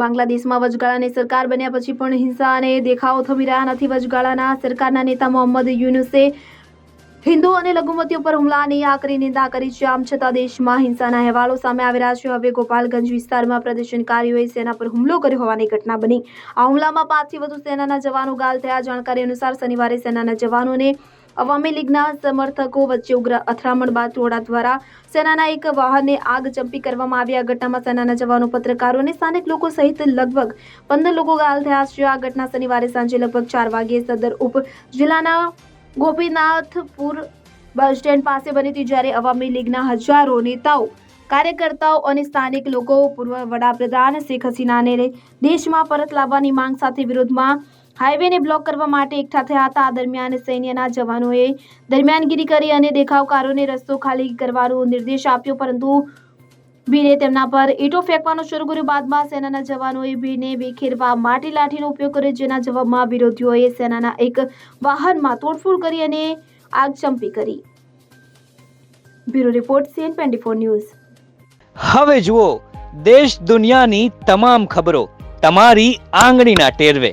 બાંગ્લાદેશમાં વચગાળાની સરકાર બન્યા પછી પણ હિંસા અને દેખાવો થમી રહ્યા નથી. વચગાળાના સરકારના નેતા મોહમ્મદ યુનુસે હિન્દુ અને લઘુમતીઓ પર હુમલાની આકરી નિંદા કરી છે. આમ છતાં દેશમાં હિંસાના અહેવાલો સામે આવી રહ્યા છે. હવે ગોપાલગંજ વિસ્તારમાં પ્રદર્શનકારીઓએ સેના પર હુમલો કર્યો હોવાની ઘટના બની. આ હુમલામાં પાંચથી વધુ સેનાના જવાનો ગાલ થયા. જાણકારી અનુસાર શનિવારે સેનાના જવાનોને અવામી લીગના સમર્થકો વચ્ચે ઉગ્ર અથડામણ બાદ ટોળા દ્વારા સેનાના એક વાહનને આગ ચંપી કરવામાં આવી. આ ઘટનામાં સેનાના જવાનો, પત્રકારો અને સ્થાનિક લોકો સહિત લગભગ પંદર લોકો ઘાયલ થયા. છે આ ઘટના શનિવારે સાંજે લગભગ ચાર વાગ્યે સદર ઉપ જિલ્લાના ગોપીનાથપુર બસ સ્ટેન્ડ પાસે બની હતી, જ્યારે અવામી લીગના હજારો નેતાઓ, કાર્યકર્તાઓ અને સ્થાનિક લોકો, પૂર્વ વડાપ્રધાન શેખ હસીનાને દેશમાં પરત લાવવાની માંગ સાથે વિરોધમાં હાઈવેને બ્લોક કરવા માટે એકઠા થયા હતા. આ દરમિયાન સૈન્યના જવાનોએ દરમિયાનગીરી કરી અને દેખાવકારોને રસ્તો ખાલી કરવાનો નિર્દેશ આપ્યો, પરંતુ ભીડે તેમના પર ઈટો ફેંકવાનું શરૂ કર્યું. બાદમાં સેનાના જવાનોએ ભીડને વિખેરવા માટે લાઠીનો ઉપયોગ કર્યો, જેના જવાબમાં વિરોધીઓએ સેનાના એક વાહનમાં તોડફોડ કરી અને આગ ચંપી કરી. Bureau report, CN twenty news. હવે જુઓ, દેશ દુનિયાની તમામ ખબરો, તમારી આંગળીના ટેરવે.